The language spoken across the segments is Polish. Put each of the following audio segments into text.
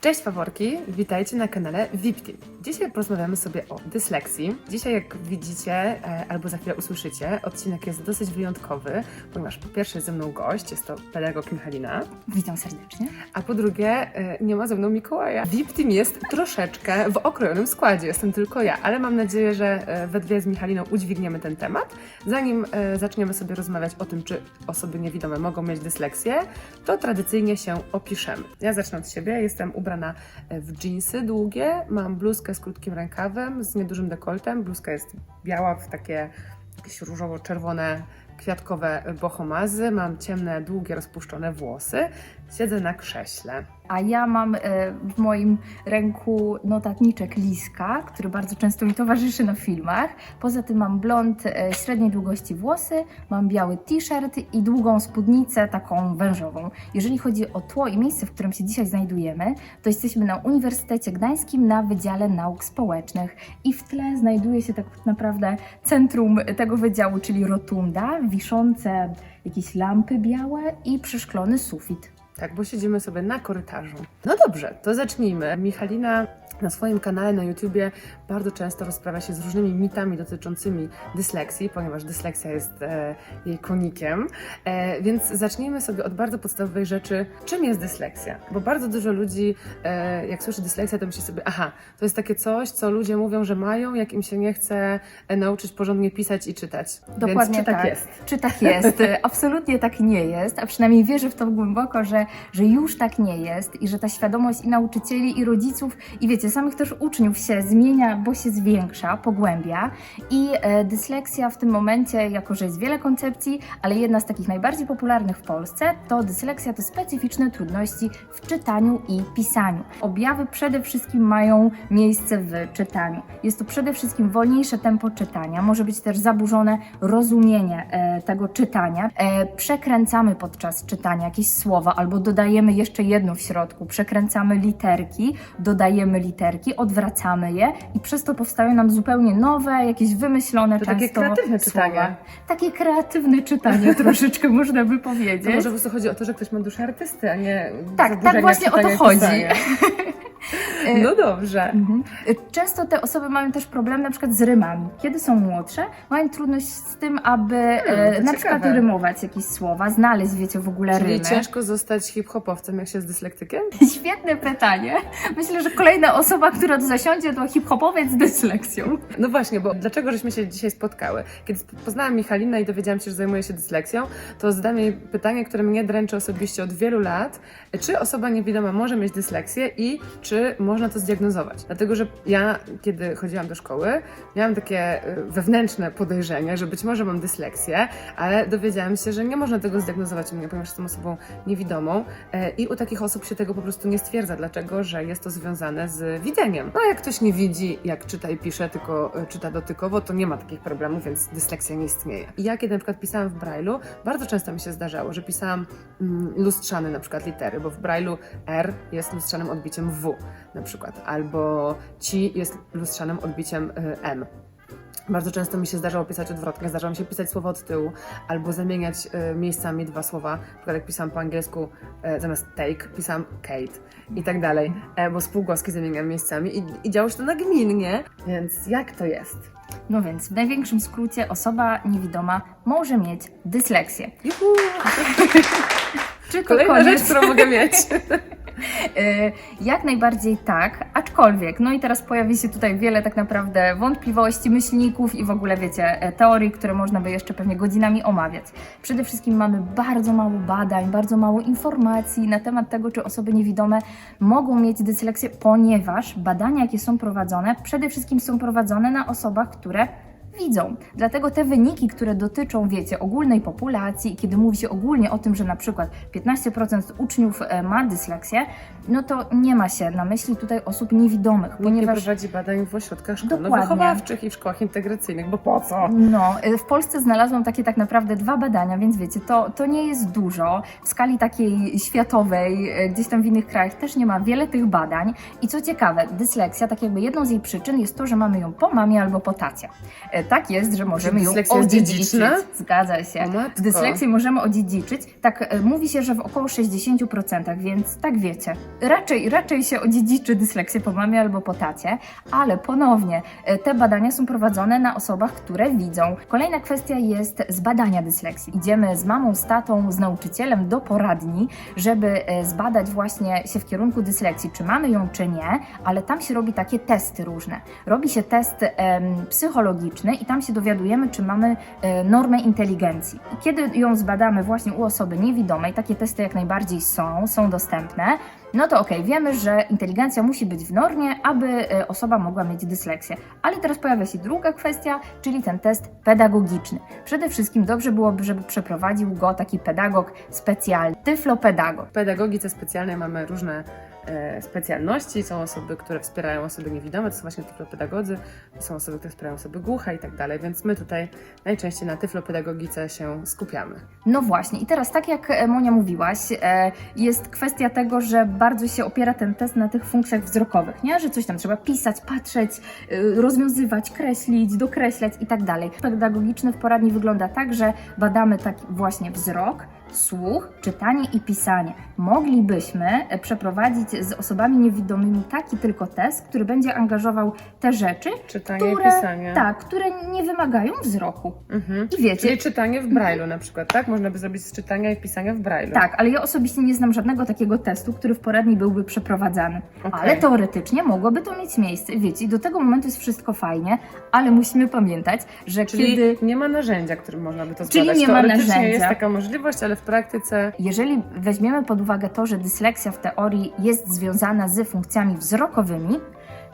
Cześć faworki, witajcie na kanale VIP Team. Dzisiaj porozmawiamy sobie o dysleksji. Dzisiaj, jak widzicie, e, albo za chwilę usłyszycie, odcinek jest dosyć wyjątkowy, ponieważ po pierwsze jest ze mną gość, jest to pedagog Michalina, Witam serdecznie. a po drugie e, nie ma ze mną Mikołaja. VIP Team jest troszeczkę w okrojonym składzie, jestem tylko ja, ale mam nadzieję, że e, we dwie z Michaliną udźwigniemy ten temat. Zanim zaczniemy sobie rozmawiać o tym, czy osoby niewidome mogą mieć dysleksję, to tradycyjnie się opiszemy. Ja zacznę od siebie, jestem ubrana e, w dżinsy długie, mam bluzkę z krótkim rękawem, z niedużym dekoltem, bluzka jest biała w takie jakieś różowo-czerwone kwiatkowe bohomazy, mam ciemne, długie, rozpuszczone włosy, siedzę na krześle. A ja mam e, w moim ręku notatniczek Liska, który bardzo często mi towarzyszy na filmach. Poza tym mam blond e, średniej długości włosy, mam biały t-shirt i długą spódnicę, taką wężową. Jeżeli chodzi o tło i miejsce, w którym się dzisiaj znajdujemy, to jesteśmy na Uniwersytecie Gdańskim na Wydziale Nauk Społecznych i w tle znajduje się tak naprawdę centrum tego wydziału, czyli rotunda, wiszące jakieś lampy białe i przeszklony sufit. Tak, bo siedzimy sobie na korytarzu. No dobrze, to zacznijmy. Michalina na swoim kanale na YouTubie bardzo często rozprawia się z różnymi mitami dotyczącymi dysleksji, ponieważ dysleksja jest e, jej konikiem. E, więc zacznijmy sobie od bardzo podstawowej rzeczy, czym jest dysleksja. Bo bardzo dużo ludzi, e, jak słyszy dysleksja, to myśli sobie, aha, to jest takie coś, co ludzie mówią, że mają, jak im się nie chce e, nauczyć porządnie pisać i czytać. Dokładnie Więc czy tak, tak. jest? Czy tak jest? Absolutnie tak nie jest, a przynajmniej wierzę w to głęboko, że, że już tak nie jest i że ta świadomość i nauczycieli, i rodziców, i wiecie, samych też uczniów się zmienia, bo się zwiększa, pogłębia. I e, dysleksja w tym momencie, jako że jest wiele koncepcji, ale jedna z takich najbardziej popularnych w Polsce, to dysleksja to specyficzne trudności w czytaniu i pisaniu. Objawy przede wszystkim mają miejsce w czytaniu. Jest to przede wszystkim wolniejsze tempo czytania, może być też zaburzone rozumienie e, tego czytania. E, przekręcamy podczas czytania jakieś słowa albo dodajemy jeszcze jedno w środku, przekręcamy literki, dodajemy literki, odwracamy je i przez to powstają nam zupełnie nowe, jakieś wymyślone To często takie kreatywne słowa. czytanie. Takie kreatywne czytanie troszeczkę można by powiedzieć. To może po prostu chodzi o to, że ktoś ma duszę artysty, a nie Tak, tak właśnie o to chodzi. E, No dobrze. Mhm. Często te osoby mają też problem na przykład z rymami. Kiedy są młodsze, mają trudność z tym, aby e, Hmm, na przykład rymować jakieś słowa, znaleźć, wiecie, w ogóle Czyli rymy. ciężko zostać hip-hopowcem, jak się jest dyslektykiem? Świetne pytanie. Myślę, że kolejna osoba, która tu zasiądzie, to hip-hopowiec z dysleksją. No właśnie, bo dlaczego żeśmy się dzisiaj spotkały? Kiedy poznałam Michalinę i dowiedziałam się, że zajmuje się dysleksją, to zadałam jej pytanie, które mnie dręczy osobiście od wielu lat. Czy osoba niewidoma może mieć dysleksję i czy można to zdiagnozować? Dlatego, że ja, kiedy chodziłam do szkoły, miałam takie y, wewnętrzne podejrzenie, że być może mam dysleksję, ale dowiedziałam się, że nie można tego zdiagnozować u mnie, ponieważ jestem osobą niewidomą e, i u takich osób się tego po prostu nie stwierdza. Dlaczego? Że jest to związane z widzeniem. No jak ktoś nie widzi, jak czyta i pisze, tylko e, czyta dotykowo, to nie ma takich problemów, więc dysleksja nie istnieje. Ja kiedy na przykład pisałam w Braille'u, bardzo często mi się zdarzało, że pisałam mm, lustrzane na przykład litery, bo w Braille'u R jest lustrzanym odbiciem W na przykład, albo ci jest lustrzanym odbiciem y, M. Bardzo często mi się zdarzało pisać odwrotnie, zdarzało mi się pisać słowa od tyłu, albo zamieniać y, miejscami dwa słowa. Na przykład jak pisałam po angielsku y, zamiast take, pisałam Kate i tak dalej, e, bo spółgłoski zamieniam miejscami i, i działo się to nagminnie, więc jak to jest? No więc w największym skrócie osoba niewidoma może mieć dysleksję. Juhu! Czy to Kolejna koniec? rzecz, którą mogę mieć. Y, Jak najbardziej tak, aczkolwiek, no i teraz pojawi się tutaj wiele tak naprawdę wątpliwości, myślników i w ogóle wiecie, e, teorii, które można by jeszcze pewnie godzinami omawiać. Przede wszystkim mamy bardzo mało badań, bardzo mało informacji na temat tego, czy osoby niewidome mogą mieć dysleksję, ponieważ badania, jakie są prowadzone, przede wszystkim są prowadzone na osobach, które widzą. Dlatego te wyniki, które dotyczą, wiecie, ogólnej populacji, kiedy mówi się ogólnie o tym, że na przykład 15% uczniów e, ma dysleksję, no to nie ma się na myśli tutaj osób niewidomych, Nikt nie ponieważ prowadzi badań w ośrodkach szkolno-wychowawczych i w szkołach integracyjnych, bo po co? No, y, w Polsce znalazłam takie tak naprawdę dwa badania, więc wiecie, to, to nie jest dużo. W skali takiej światowej, y, gdzieś tam w innych krajach też nie ma wiele tych badań. I co ciekawe, dysleksja, tak jakby jedną z jej przyczyn jest to, że mamy ją po mamie albo po tacie. Tak jest, że możemy ją dysleksja jest odziedziczyć. dziedziczna? Zgadza się. O matko. Dysleksję możemy odziedziczyć. Tak e, mówi się, że w około 60%, więc tak wiecie. Raczej, raczej się odziedziczy dysleksję po mamie albo po tacie, ale ponownie e, te badania są prowadzone na osobach, które widzą. Kolejna kwestia jest zbadania dysleksji. Idziemy z mamą, z tatą, z nauczycielem do poradni, żeby e, zbadać właśnie się w kierunku dysleksji, czy mamy ją, czy nie, ale tam się robi takie testy różne. Robi się test em, psychologiczny i tam się dowiadujemy, czy mamy e, normę inteligencji. I kiedy ją zbadamy właśnie u osoby niewidomej, takie testy jak najbardziej są, są dostępne, no to okej, wiemy, że inteligencja musi być w normie, aby e, osoba mogła mieć dysleksję. Ale teraz pojawia się druga kwestia, czyli ten test pedagogiczny. Przede wszystkim dobrze byłoby, żeby przeprowadził go taki pedagog specjalny, tyflopedagog. Pedagogice specjalnej mamy różne specjalności. Są osoby, które wspierają osoby niewidome, to są właśnie tyflopedagodzy, są osoby, które wspierają osoby głuche i tak dalej, więc my tutaj najczęściej na tyflopedagogice się skupiamy. No właśnie, i teraz tak jak e, Monia mówiłaś, e, jest kwestia tego, że bardzo się opiera ten test na tych funkcjach wzrokowych, nie? Że coś tam trzeba pisać, patrzeć, e, rozwiązywać, kreślić, dokreślać i tak dalej. Pedagogiczny w poradni wygląda tak, że badamy taki właśnie wzrok, słuch, czytanie i pisanie. Moglibyśmy e, przeprowadzić z osobami niewidomymi taki tylko test, który będzie angażował te rzeczy, Czytanie które, i pisanie. tak, które nie wymagają wzroku. Mhm. I wiecie, Czyli czytanie w brailu na przykład, tak? Można by zrobić z czytania i pisania w brailu. Tak, ale ja osobiście nie znam żadnego takiego testu, który w poradni byłby przeprowadzany. Okej. Ale teoretycznie mogłoby to mieć miejsce. Wiecie, i do tego momentu jest wszystko fajnie, ale musimy pamiętać, że Czyli kiedy. nie ma narzędzia, którym można by to Czyli zbadać. nie ma narzędzia. jest taka możliwość, ale w praktyce Jeżeli weźmiemy pod uwagę to, że dysleksja w teorii jest związana z funkcjami wzrokowymi,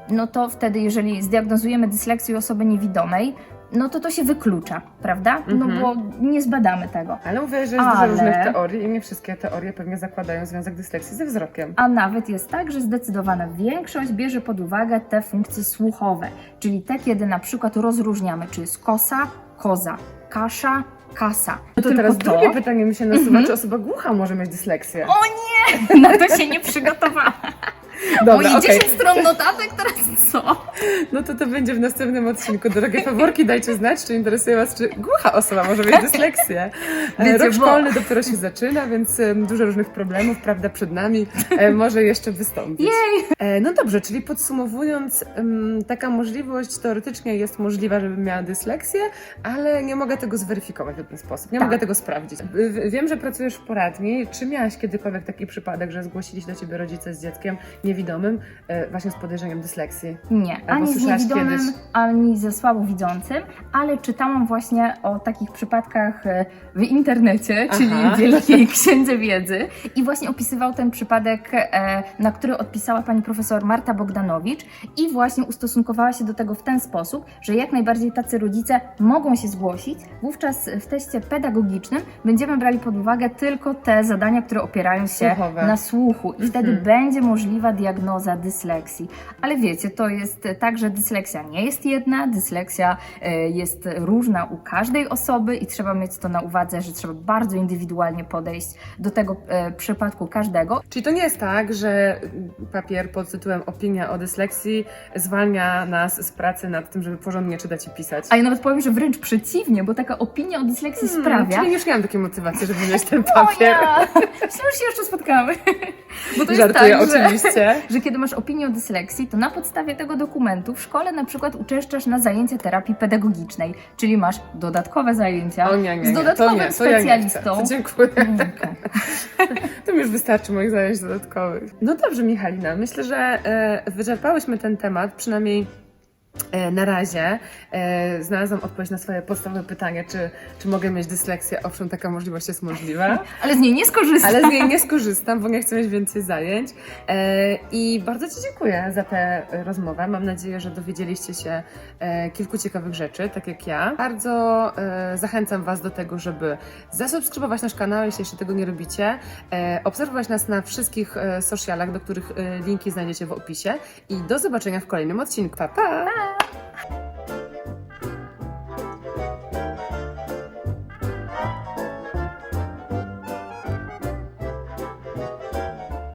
no to wtedy, jeżeli zdiagnozujemy dysleksję osoby niewidomej, no to to się wyklucza, prawda? No Mhm. bo nie zbadamy tego. Ale mówię, że jest Ale- dużo różnych teorii i nie wszystkie teorie pewnie zakładają związek dysleksji ze wzrokiem. A nawet jest tak, że zdecydowana większość bierze pod uwagę te funkcje słuchowe, czyli te, kiedy na przykład rozróżniamy, czy jest kosa, koza, kasza, kasa. No to Tylko teraz to, drugie pytanie mi się nasuwa, Mhm. czy osoba głucha może mieć dysleksję? O nie! Na to się nie przygotowałam. Dobra, Moje okej. 10 stron notatek, teraz co? No to to będzie w następnym odcinku. Drogie faworki, dajcie znać, czy interesuje Was, czy głucha osoba może mieć dysleksję. E, Wiecie, Rok bo- szkolny dopiero się zaczyna, więc dużo różnych problemów, prawda, przed nami e, może jeszcze wystąpić. Jej! E, No dobrze, czyli podsumowując, taka możliwość teoretycznie jest możliwa, żebym miała dysleksję, ale nie mogę tego zweryfikować w żaden sposób. Nie Tak. mogę tego sprawdzić. Wiem, że pracujesz w poradni. Czy miałaś kiedykolwiek taki przypadek, że zgłosili się do ciebie rodzice z dzieckiem niewidomym e, właśnie z podejrzeniem dysleksji? Nie, Albo ani z słyszałaś niewidomym, kiedyś? ani ze słabowidzącym, ale czytałam właśnie o takich przypadkach e, w internecie, czyli Aha. w Wielkiej Księdze Wiedzy i właśnie opisywał ten przypadek, e, na który odpisała pani profesor Marta Bogdanowicz i właśnie ustosunkowała się do tego w ten sposób, że jak najbardziej tacy rodzice mogą się zgłosić, wówczas w teście pedagogicznym będziemy brali pod uwagę tylko te zadania, które opierają się Słuchowe. na słuchu i wtedy Mhm. będzie możliwa diagnoza dysleksji. Ale wiecie, to jest tak, że dyslekcja nie jest jedna, dyslekcja e, jest różna u każdej osoby i trzeba mieć to na uwadze, że trzeba bardzo indywidualnie podejść do tego e, przypadku każdego. Czyli to nie jest tak, że papier pod tytułem Opinia o dysleksji zwalnia nas z pracy nad tym, żeby porządnie czytać i pisać. A ja nawet powiem, że wręcz przeciwnie, bo taka opinia o dyslekcji Hmm, sprawia. Czyli już miałam takie motywacje, żeby mieć ten papier. Moja! Myślę, że się jeszcze spotkamy. Bo to jest Żartuję tak, że... oczywiście. Że kiedy masz opinię o dysleksji, to na podstawie tego dokumentu w szkole na przykład uczęszczasz na zajęcia terapii pedagogicznej, czyli masz dodatkowe zajęcia O nie, nie, nie. z dodatkowym to nie, to ja specjalistą. To dziękuję. Mm, okej. To mi już wystarczy moich zajęć dodatkowych. No dobrze, Michalina. Myślę, że e, wyczerpałyśmy ten temat, przynajmniej na razie. E, znalazłam odpowiedź na swoje podstawowe pytanie, czy, czy mogę mieć dysleksję. Owszem, taka możliwość jest możliwa. Ale z niej nie skorzystam. Ale z niej nie skorzystam, bo nie chcę mieć więcej zajęć. E, I bardzo Ci dziękuję za tę rozmowę. Mam nadzieję, że dowiedzieliście się e, kilku ciekawych rzeczy, tak jak ja. Bardzo e, zachęcam Was do tego, żeby zasubskrybować nasz kanał, jeśli jeszcze tego nie robicie. E, obserwować nas na wszystkich e, socialach, do których e, linki znajdziecie w opisie. I do zobaczenia w kolejnym odcinku. Pa, pa! Pa!